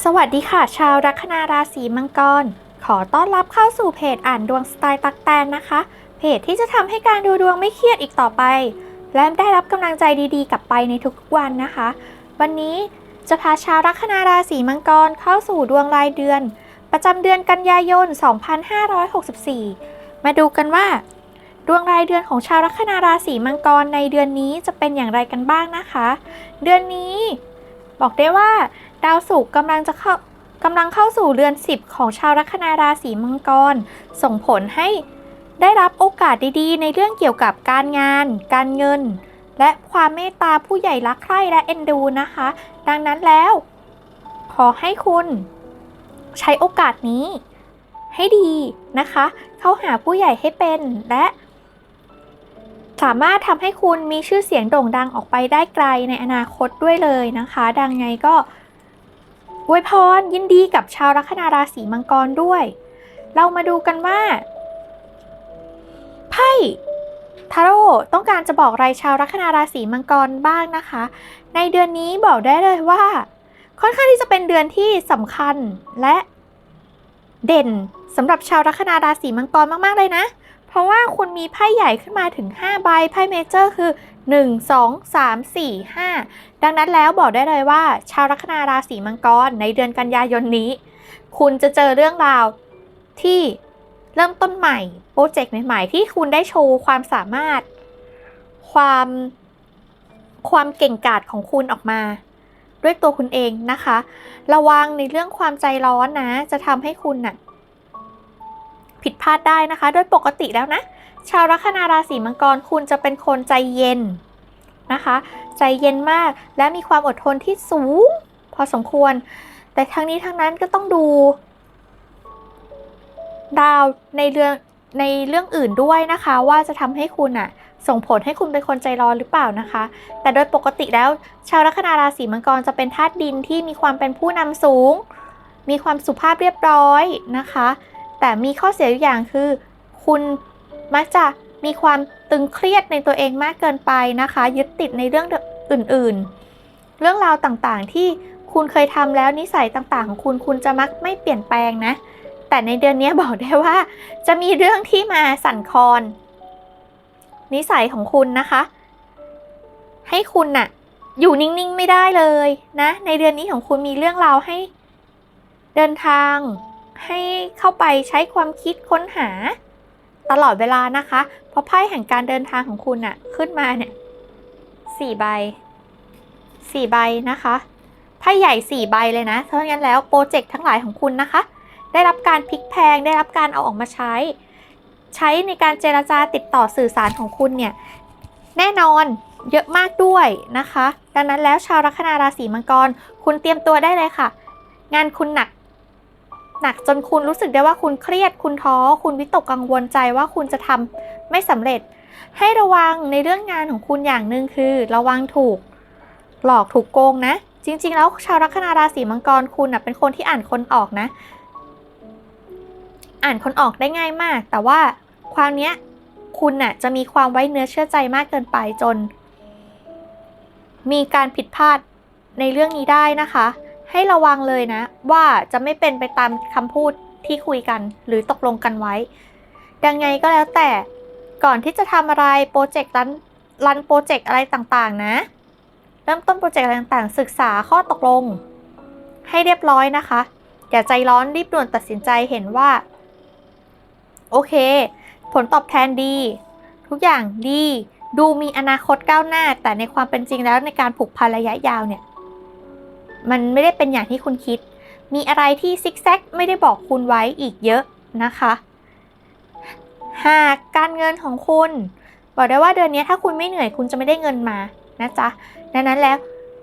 สวัสดีค่ะ ชาวลัคนาราศีมังกร ขอต้อนรับเข้าสู่เพจอ่านดวงสไตล์ตักแตนนะคะ เพจที่จะทำให้การดูดวงไม่เครียดอีกต่อไป และได้รับกำลังใจดีๆ กลับไปในทุกวันนะคะ วันนี้จะพาชาวลัคนาราศีมังกรเข้าสู่ดวงรายเดือน ประจำเดือนกันยายน 2564 มาดูกันว่า ดวงรายเดือนของชาวลัคนาราศีมังกรในเดือนนี้จะเป็นอย่างไรกันบ้างนะคะ เดือนนี้ บอกได้ว่า ดาวศุกร์กำลังจะเข้ากำลังเข้าสู่เรือน 10 ของชาวลัคนาราศีมังกร ส่งผลให้ได้รับโอกาสดีๆ ในเรื่องเกี่ยวกับการงาน การเงิน และความเมตตาผู้ใหญ่รักใคร่และเอ็นดูนะคะ ดังนั้นแล้ว ขอให้คุณใช้โอกาสนี้ให้ดีนะคะ เข้าหาผู้ใหญ่ให้เป็นและสามารถทำให้คุณมีชื่อเสียงโด่งดังออกไปได้ไกลในอนาคตด้วยเลยนะคะ ดังไงก็ อวยพรยินดีกับชาวลัคนาราศีมังกรด้วย เรามาดูกันว่าไพ่ทาโร่ต้องการจะบอกอะไรชาวลัคนาราศีมังกรบ้างนะคะ ในเดือนนี้บอกได้เลยว่า ค่อนข้างที่จะเป็นเดือนที่สำคัญและเด่นสำหรับชาวลัคนาราศีมังกรมาก ๆ เลยนะ เพราะว่าคุณมีไพ่ใหญ่ขึ้นมาถึง 5 ใบ ไพ่เมเจอร์คือ 1 2 3 4 5 ดังนั้นแล้วบอกได้เลยว่า ชาวลัคนาราศีมังกรในเดือนกันยายนนี้ คุณจะเจอเรื่องราวที่เริ่มต้นใหม่ โปรเจกต์ใหม่ๆ ที่คุณได้โชว์ความสามารถ ความความเก่งกาจของคุณออกมา ด้วยตัวคุณเองนะคะ ระวังในเรื่องความใจร้อนนะ จะทำให้คุณน่ะ ผิดพลาดได้นะคะ โดยปกติแล้วนะ ชาวลัคนาราศีมังกรคุณจะเป็นคนใจเย็นนะคะ ใจเย็นมากและมีความอดทนที่สูง พอสมควร แต่ทั้งนี้ทั้งนั้นก็ต้องดู ดาวในเรื่องในเรื่องอื่นด้วยนะคะ ว่าจะทำให้คุณอะส่งผลให้คุณเป็นคนใจร้อนหรือเปล่านะคะ แต่โดยปกติแล้ว ชาวลัคนาราศีมังกรจะเป็นธาตุดินที่มีความเป็นผู้นำสูง มีความสุภาพเรียบร้อยนะคะ แต่มีข้อเสียอยู่อย่างคือ คุณมักจะมีความตึงเครียดในตัวเองมากเกินไปนะคะ ยึดติดในเรื่องอื่นๆ เรื่องราวต่างๆที่คุณเคยทำแล้วนิสัยต่างๆ ของคุณคุณจะมักไม่เปลี่ยนแปลงนะ แต่ในเดือนนี้บอกได้ว่า จะมีเรื่องที่มาสั่นคลอน นิสัยของคุณนะคะ ให้คุณน่ะอยู่นิ่งๆไม่ได้เลยนะ ในเดือนนี้ของคุณมีเรื่องราวให้เดินทาง ให้เข้าไปใช้ความคิดค้นหา ตลอดเวลานะคะ เพราะไพ่แห่งการเดินทางของคุณน่ะขึ้นมาเนี่ยสี่ใบสี่ใบนะคะไพ่ใหญ่สี่ใบเลยนะเพราะงั้นแล้วโปรเจกต์ทั้งหลายของคุณนะคะ ได้รับการพลิกแพงได้รับการเอาออกมาใช้ ใช้ในการเจราจาติดต่อสื่อสารของคุณเนี่ยแน่นอนเยอะมากด้วยนะคะ ดังนั้นแล้วชาวลัคนาราศีมังกร คุณเตรียมตัวได้เลยค่ะ งานคุณหนัก หนักจนคุณรู้สึกได้ว่าคุณเครียด คุณท้อ คุณวิตกกังวลใจว่าคุณจะทำไม่สำเร็จ ให้ระวังในเรื่องงานของคุณอย่างหนึ่งคือ ระวังถูก หลอกถูกโกงนะ จริง ๆ แล้วชาวลัคนาราศีมังกรคุณนะเป็นคนที่อ่านคนออกนะ อ่านคนออกได้ง่ายมาก แต่ว่าความเนี้ยคุณน่ะจะมีความไว้เนื้อเชื่อใจมากเกินไปจน มีการผิดพลาดในเรื่องนี้ได้นะคะ ให้ระวังเลยนะ ว่าจะไม่เป็นไปตามคำพูดที่คุยกันหรือตกลงกันไว้ ยังไงก็แล้วแต่ก่อนที่จะทำอะไรโปรเจกต์รันรันโปรเจกต์อะไรต่างๆ นะ เริ่มต้นโปรเจกต์อะไรต่างๆ ศึกษาข้อตกลง ให้เรียบร้อยนะคะ อย่าใจร้อนรีบด่วนตัดสินใจเห็นว่า โอเค ผลตอบแทนดี ทุกอย่างดี ดูมีอนาคตก้าวหน้า แต่ในความเป็นจริงแล้วในการผูกพันระยะยาวเนี่ย มันไม่ได้เป็นอย่างที่คุณคิด มีอะไรที่ซิกแซกไม่ได้บอกคุณไว้อีกเยอะนะคะ หากการเงินของคุณ บอกได้ว่าเดือนนี้ถ้าคุณไม่เหนื่อยคุณจะไม่ได้เงินมานะจ๊ะดังนั้นแล้ว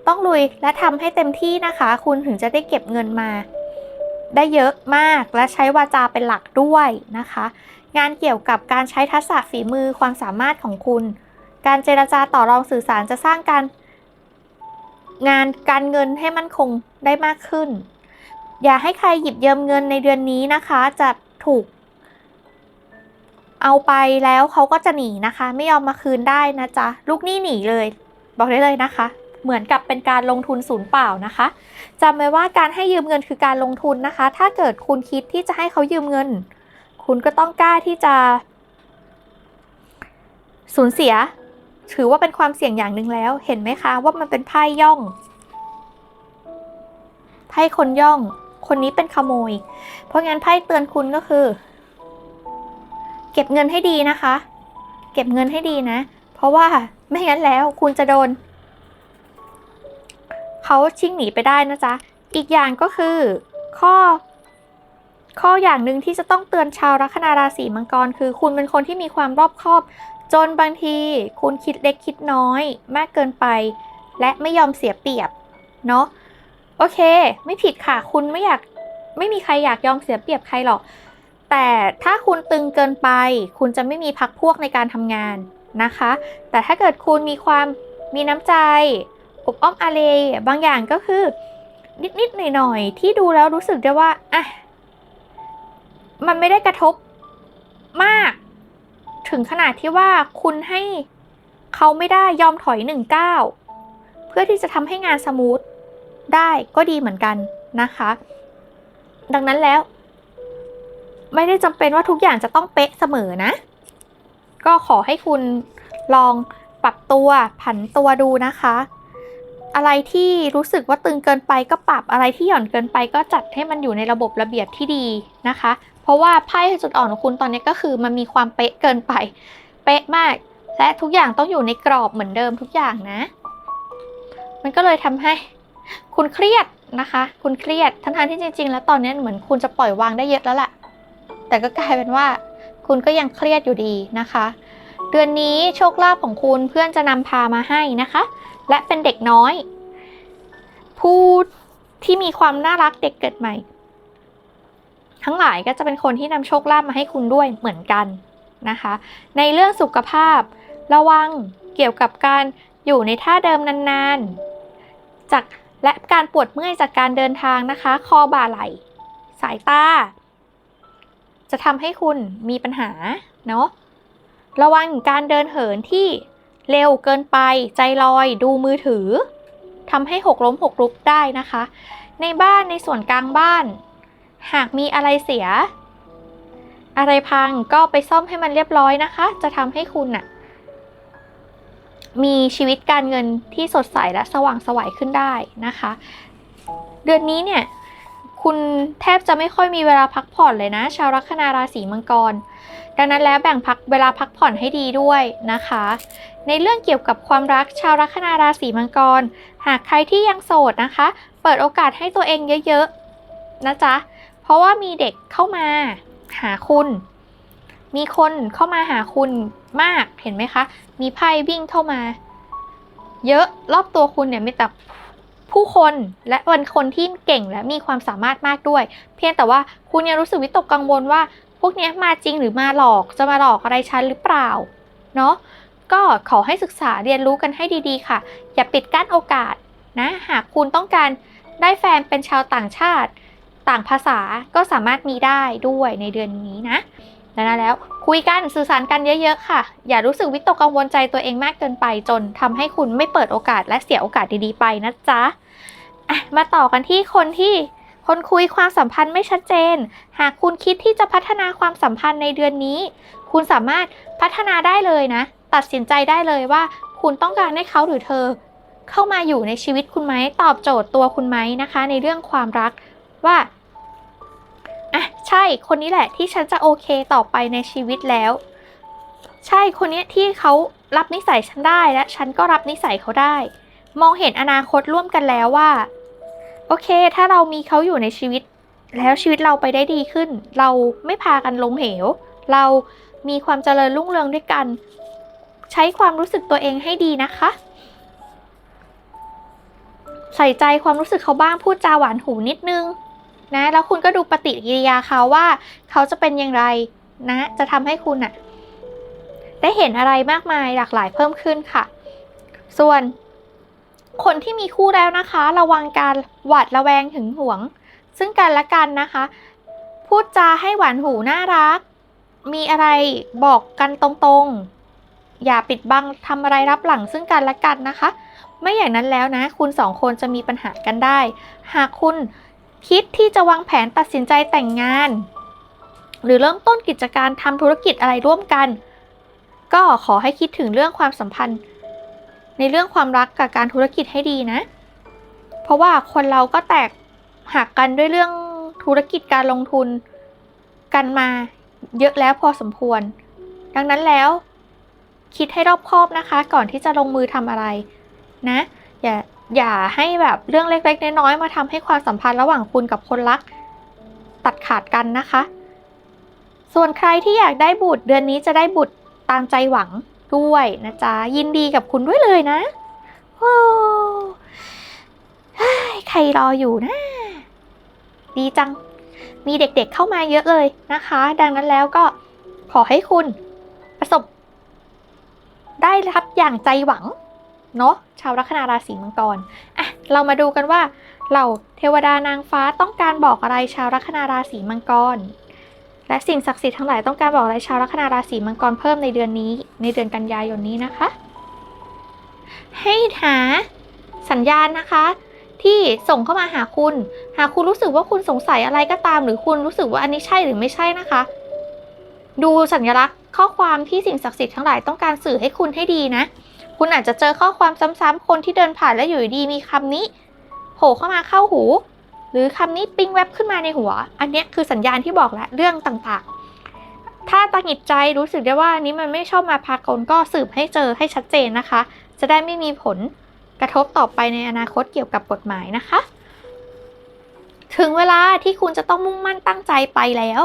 ต้องลุยและทำให้เต็มที่นะคะ คุณถึงจะได้เก็บเงินมา ได้เยอะมากและใช้วาจาเป็นหลักด้วยนะคะ งานเกี่ยวกับการใช้ทักษะฝีมือความสามารถของคุณ การเจรจาต่อรองสื่อสารจะสร้างการ งานการเงินให้มั่นคงได้มากขึ้น อย่าให้ใครหยิบยืมเงินในเดือนนี้นะคะ จะถูก เอาไปแล้วเขาก็จะหนีนะคะ ไม่ยอมมาคืนได้นะจ๊ะลูกหนี้หนีเลย บอกได้เลยนะคะ เหมือนกับเป็นการลงทุนศูนย์เปล่านะคะจำไว้ว่าการให้ยืมเงินคือการลงทุนนะคะ ถ้าเกิดคุณคิดที่จะให้เขายืมเงิน คุณก็ต้องกล้าที่จะสูญเสีย ถือว่าเป็นความเสี่ยงอย่างหนึ่งแล้ว เห็นไหมคะว่ามันเป็นไพ่ย่อง ไพ่คนย่อง คนนี้เป็นขโมย เพราะงั้นไพ่เตือนคุณก็คือ เก็บเงินให้ดีนะคะ เก็บเงินให้ดีนะ เพราะว่าไม่งั้นแล้วคุณจะโดน เขาชิ่งหนีไปได้นะจ๊ะ อีกอย่างก็คือ ข้อ ข้ออย่างหนึ่งที่จะต้องเตือนชาวลัคนาราศีมังกร คือคุณเป็นคนที่มีความรอบคอบ จนบางที คุณคิดเล็กคิดน้อย มากเกินไป และไม่ยอมเสียเปรียบเนาะโอเค ไม่ผิดค่ะ คุณไม่อยากไม่มีใครอยากยอมเสียเปรียบใครหรอก แต่ถ้าคุณตึงเกินไป คุณจะไม่มีพักพวกในการทำงานนะคะ แต่ถ้าเกิดคุณมีความมีน้ำใจอบอ้อมอารีบางอย่างก็คือ นิดๆหน่อยๆที่ดูแล้วรู้สึกได้ว่าอะ มันไม่ได้กระทบมาก ถึงขนาดที่ว่าคุณให้เขาไม่ได้ยอมถอยหนึ่งก้าวเพื่อที่จะทำให้งานสมูทได้ก็ดีเหมือนกันนะคะ ดังนั้นแล้ว ไม่ได้จำเป็นว่าทุกอย่างจะต้องเป๊ะเสมอนะ ก็ขอให้คุณลองปรับตัวผันตัวดูนะคะ อะไรที่รู้สึกว่าตึงเกินไปก็ปรับอะไรที่หย่อนเกินไปก็จัดให้มันอยู่ในระบบระเบียบที่ดีนะคะ เพราะว่าไพ่จุดอ่อนของคุณตอนนี้ก็คือมันมีความเป๊ะเกินไป เป๊ะมาก และทุกอย่างต้องอยู่ในกรอบเหมือนเดิมทุกอย่างนะ มันก็เลยทำให้ คุณเครียดนะคะ คุณเครียดทั้งๆที่จริง ๆ แล้วตอนนี้เหมือนคุณจะปล่อยวางได้เยอะแล้วแหละแต่ก็กลายเป็นว่า คุณก็ยังเครียดอยู่ดีนะคะ เดือนนี้โชคลาภของคุณเพื่อนจะนำพามาให้นะคะ และเป็นเด็กน้อย ผู้ที่มีความน่ารักเด็กเกิดใหม่ ทั้งหลายก็จะเป็นคนที่นำโชคลาภมาให้คุณด้วยเหมือนกันนะคะ ในเรื่องสุขภาพ ระวังเกี่ยวกับการอยู่ในท่าเดิมนานๆ จากและการปวดเมื่อยจากการเดินทางนะคะ คอบ่าไหล่สายตา จะทำให้คุณมีปัญหาเนาะระวังการเดินเหินที่ เร็วเกินไป ใจลอย ดูมือถือทำให้หกล้มหกลุกได้นะคะ ในบ้านในส่วนกลางบ้าน หากมีอะไรเสีย อะไรพังก็ไปซ่อมให้มันเรียบร้อยนะคะ จะทำให้คุณน่ะ มีชีวิตการเงินที่สดใสและสว่างสวัยขึ้นได้นะคะ เดือนนี้เนี่ยคุณแทบจะไม่ค่อยมีเวลาพักผ่อนเลยนะ ชาวลัคนาราศีมังกร ดังนั้นแล้วแบ่งพักเวลาพักผ่อนให้ดีด้วยนะคะ ในเรื่องเกี่ยวกับความรักชาวลัคนาราศีมังกร หากใครที่ยังโสดนะคะ เปิดโอกาสให้ตัวเองเยอะๆนะจ๊ะ เพราะว่ามีเด็กเข้ามาหาคุณ มีคนเข้ามาหาคุณมากเห็นไหมคะ มีไพ่วิ่งเข้ามา เยอะรอบตัวคุณเนี่ยมีแต่ผู้คนและวันคนที่เก่งและมีความสามารถมากด้วย เพียงแต่ว่าคุณยังรู้สึกวิตกกังวลว่า พวกนี้มาจริงหรือมาหลอกจะมาหลอกอะไรฉันหรือเปล่าเนาะก็ขอให้ศึกษาเรียนรู้กันให้ดีๆค่ะ อย่าปิดกั้นโอกาสนะหากคุณต้องการได้แฟนเป็นชาวต่างชาติ ต่างภาษาก็สามารถมีได้ด้วยในเดือนนี้นะดังนั้นแล้วคุยกันสื่อสารกันเยอะ ๆ ค่ะ อย่ารู้สึกวิตกกังวลใจตัวเองมากเกินไปจนทำให้คุณไม่เปิดโอกาสและเสียโอกาสดีๆไปนะจ๊ะะมาต่อกันที่คนที่ คนคุยความสัมพันธ์ไม่ชัดเจน หากคุณคิดที่จะพัฒนาความสัมพันธ์ในเดือนนี้ คุณสามารถพัฒนาได้เลยนะ ตัดสินใจได้เลยว่า คุณต้องการให้เขาหรือเธอ เข้ามาอยู่ในชีวิตคุณไหมตอบโจทย์ตัวคุณไหมนะคะ ในเรื่องความรักว่าอะใช่คนนี้แหละที่ฉันจะโอเคต่อไปในชีวิตแล้ว ใช่คนนี้ที่เขารับนิสัยฉันได้และฉันก็รับนิสัยเขาได้ มองเห็นอนาคตร่วมกันแล้วว่า โอเค ถ้าเรามีเขาอยู่ในชีวิต แล้วชีวิตเราไปได้ดีขึ้น เราไม่พากันล้มเหว เรามีความเจริญรุ่งเรืองด้วยกัน ใช้ความรู้สึกตัวเองให้ดีนะคะ ใส่ใจความรู้สึกเขาบ้างพูดจาหวานหูนิดนึงนะแล้วคุณก็ดูปฏิกิริยาเขาว่า เขาจะเป็นอย่างไรนะ จะทำให้คุณอะได้เห็นอะไรมากมายหลากหลายเพิ่มขึ้นค่ะ ส่วน คนที่มีคู่แล้วนะคะ ระวังการหวาดระแวงถึงหวง ซึ่งกันและกันนะคะ พูดจาให้หวานหูน่ารัก มีอะไรบอกกันตรงๆ อย่าปิดบังทำอะไรรับหลังซึ่งกันและกันนะคะ ไม่อย่างนั้นแล้วนะ คุณสองคนจะมีปัญหากันได้ หากคุณคิดที่จะวางแผนตัดสินใจแต่งงาน หรือเริ่มต้นกิจการทำธุรกิจอะไรร่วมกัน ก็ขอให้คิดถึงเรื่องความสัมพันธ์ ในเรื่องความรักกับการธุรกิจให้ดีนะ เพราะว่าคนเราก็แตกหักกันด้วยเรื่องธุรกิจการลงทุน กันมาเยอะแล้วพอสมควร ดังนั้นแล้ว คิดให้รอบคอบนะคะ ก่อนที่จะลงมือทำอะไร นะ อย่าอย่าให้แบบเรื่องเล็กๆน้อยๆมาทำให้ความสัมพันธ์ระหว่างคุณกับคนรัก ตัดขาดกันนะคะ ส่วนใครที่อยากได้บุตรเดือนนี้จะได้บุตรตามใจหวัง ด้วยนะจ๊ะ ยินดีกับคุณด้วยเลยนะ โอ้ยใครรออยู่นะ ดีจัง มีเด็กๆเข้ามาเยอะเลยนะคะ ดังนั้นแล้วก็ขอให้คุณประสบ ได้รับอย่างใจหวัง เนาะชาวลัคนาราศีมังกรอะเรามาดูกันว่าเหล่าเทวดานางฟ้าต้องการบอกอะไรชาวลัคนาราศีมังกร และสิ่งศักดิ์สิทธิ์ทั้งหลายต้องการบอกอะไรชาวลัคนาราศีมังกรเพิ่มในเดือนนี้ ในเดือนกันยายนนี้นะคะ ให้หาสัญญาณนะคะ ที่ส่งเข้ามาหาคุณ หากคุณรู้สึกว่าคุณสงสัยอะไรก็ตาม หรือคุณรู้สึกว่าอันนี้ใช่หรือไม่ใช่นะคะ ดูสัญลักษณ์ข้อความที่สิ่งศักดิ์สิทธิ์ทั้งหลายต้องการสื่อให้คุณให้ดีนะ คุณอาจจะเจอข้อความซ้ำๆคนที่เดินผ่านแล้วอยู่ดีมีคำนี้โผล่เข้ามาเข้าหู หรือคำนี้ปิ้งแวบขึ้นมาในหัว อันนี้คือสัญญาณที่บอกแล้วเรื่องต่างๆ ถ้าตังหิดใจรู้สึกได้ว่าอันนี้มันไม่ชอบมาพากลก็สืบให้เจอให้ชัดเจนนะคะ จะได้ไม่มีผลกระทบต่อไปในอนาคตเกี่ยวกับกฎหมายนะคะ ถึงเวลาที่คุณจะต้องมุ่งมั่นตั้งใจไปแล้ว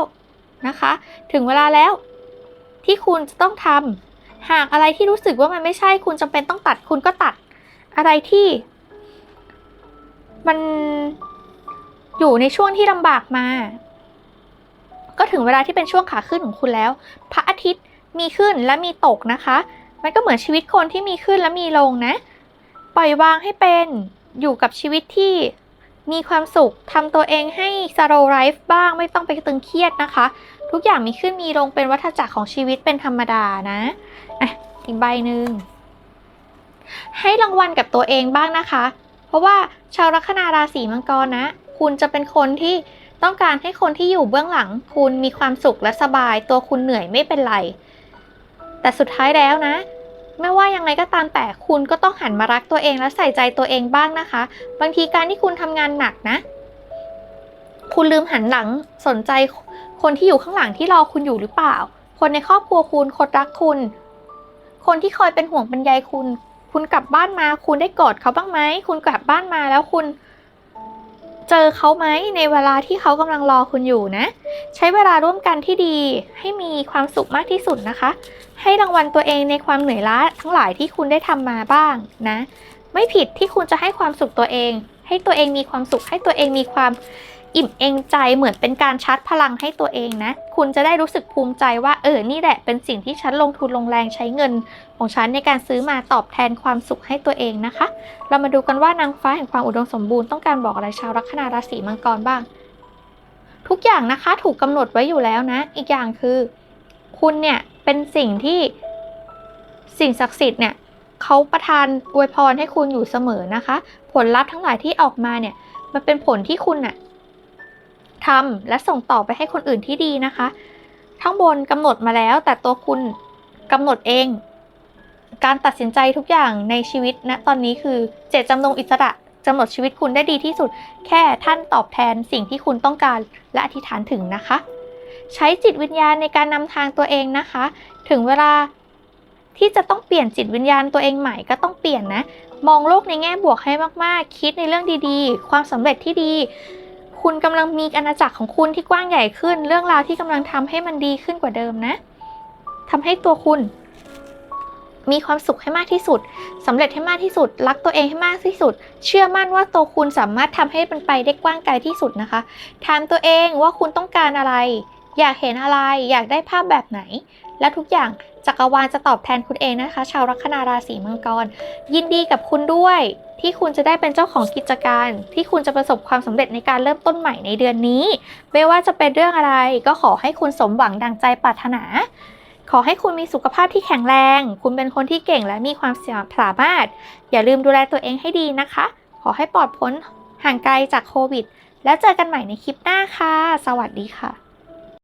นะคะ ถึงเวลาแล้ว ที่คุณจะต้องทำหากอะไรที่รู้สึกว่ามันไม่ใช่คุณจำเป็นต้องตัดคุณก็ตัด อะไรที่ มัน อยู่ในช่วงที่ลำบากมา ก็ถึงเวลาที่เป็นช่วงขาขึ้นของคุณแล้ว พระอาทิตย์มีขึ้นและมีตกนะคะ มันก็เหมือนชีวิตคนที่มีขึ้นและมีลงนะ ปล่อยวางให้เป็นอยู่กับชีวิตที่มีความสุขทำตัวเองให้สโลไลฟ์บ้างไม่ต้องไปตึงเครียดนะคะ ทุกอย่างมีขึ้นมีลงเป็นวัฏจักรของชีวิตเป็นธรรมดานะอะอีกใบหนึ่งให้รางวัลกับตัวเองบ้างนะคะ เพราะว่าชาวลัคนาราศีมังกรนะ คุณจะเป็นคนที่ต้องการให้คนที่อยู่เบื้องหลัง คุณมีความสุขและสบาย ตัวคุณเหนื่อยไม่เป็นไร แต่สุดท้ายแล้วนะ ไม่ว่ายังไงก็ตามแต่คุณก็ต้องหันมารักตัวเองและใส่ใจตัวเองบ้างนะคะ บางทีการที่คุณทำงานหนักนะ คุณลืมหันหลังสนใจคนที่อยู่ข้างหลังที่รอคุณอยู่หรือเปล่า คนในครอบครัวคุณคนรักคุณ คนที่คอยเป็นห่วงเป็นใยคุณ คุณกลับบ้านมา คุณได้กอดเขาบ้างไหม คุณกลับบ้านมาแล้วคุณ เจอเขาไหมในเวลาที่เขากำลังรอคุณอยู่นะ ใช้เวลาร่วมกันที่ดี ให้มีความสุขมากที่สุดนะคะ ให้รางวัลตัวเองในความเหนื่อยล้าทั้งหลายที่คุณได้ทำมาบ้างนะ ไม่ผิดที่คุณจะให้ความสุขตัวเอง ให้ตัวเองมีความสุขให้ตัวเองมีความ อิ่มเองใจเหมือนเป็นการชาร์จพลังให้ตัวเองนะ คุณจะได้รู้สึกภูมิใจว่าเออนี่แหละเป็นสิ่งที่ฉันลงทุนลงแรงใช้เงิน ของฉันในการซื้อมาตอบแทนความสุขให้ตัวเองนะคะ เรามาดูกันว่านางฟ้าแห่งความอุดมสมบูรณ์ต้องการบอกอะไรชาวลัคนาราศีมังกรบ้าง ทุกอย่างนะคะถูกกำหนดไว้อยู่แล้วนะ อีกอย่างคือ คุณเนี่ยเป็นสิ่งที่สิ่งศักดิ์สิทธิ์เนี่ยเขาประทานอวยพรให้คุณอยู่เสมอนะคะ ผลลัพธ์ทั้งหลายที่ออกมาเนี่ยมันเป็นผลที่คุณน่ะ ทำและส่งต่อไปให้คนอื่นที่ดีนะคะข้างบนกำหนดมาแล้วแต่ตัวคุณกำหนดเอง การตัดสินใจทุกอย่างในชีวิตณตอนนี้คือเจตจำนงอิสระกำหนดชีวิตคุณได้ดีที่สุด แค่ท่านตอบแทนสิ่งที่คุณต้องการและอธิษฐานถึงนะคะ ใช้จิตวิญญาณในการนำทางตัวเองนะคะ ถึงเวลาที่จะต้องเปลี่ยนจิตวิญญาณตัวเองใหม่ก็ต้องเปลี่ยนนะ มองโลกในแง่บวกให้มากๆ คิดในเรื่องดีๆ ความสำเร็จที่ดี คุณกำลังมีอาณาจักรของคุณที่กว้างใหญ่ขึ้น เรื่องราวที่กำลังทำให้มันดีขึ้นกว่าเดิมนะทำให้ตัวคุณ มีความสุขให้มากที่สุดสำเร็จให้มากที่สุด รักตัวเองให้มากที่สุด เชื่อมั่นว่าตัวคุณสามารถทำให้มันไปได้กว้างไกลที่สุดนะคะ ถามตัวเองว่าคุณต้องการอะไร อยากเห็นอะไร อยากได้ภาพแบบไหน และทุกอย่างจักรวาลจะตอบแทนคุณเองนะคะ ชาวลัคนาราศีมังกร ยินดีกับคุณด้วย ที่คุณจะได้เป็นเจ้าของกิจการ ที่คุณจะประสบความสำเร็จในการเริ่มต้นใหม่ในเดือนนี้ ไม่ว่าจะเป็นเรื่องอะไร ก็ขอให้คุณสมหวังดังใจปรารถนา ขอให้คุณมีสุขภาพที่แข็งแรง คุณเป็นคนที่เก่งและมีความสามารถ อย่าลืมดูแลตัวเองให้ดีนะคะ ขอให้ปลอดพ้นห่างไกลจากโควิด แล้วเจอกันใหม่ในคลิปหน้าค่ะ สวัสดีค่ะ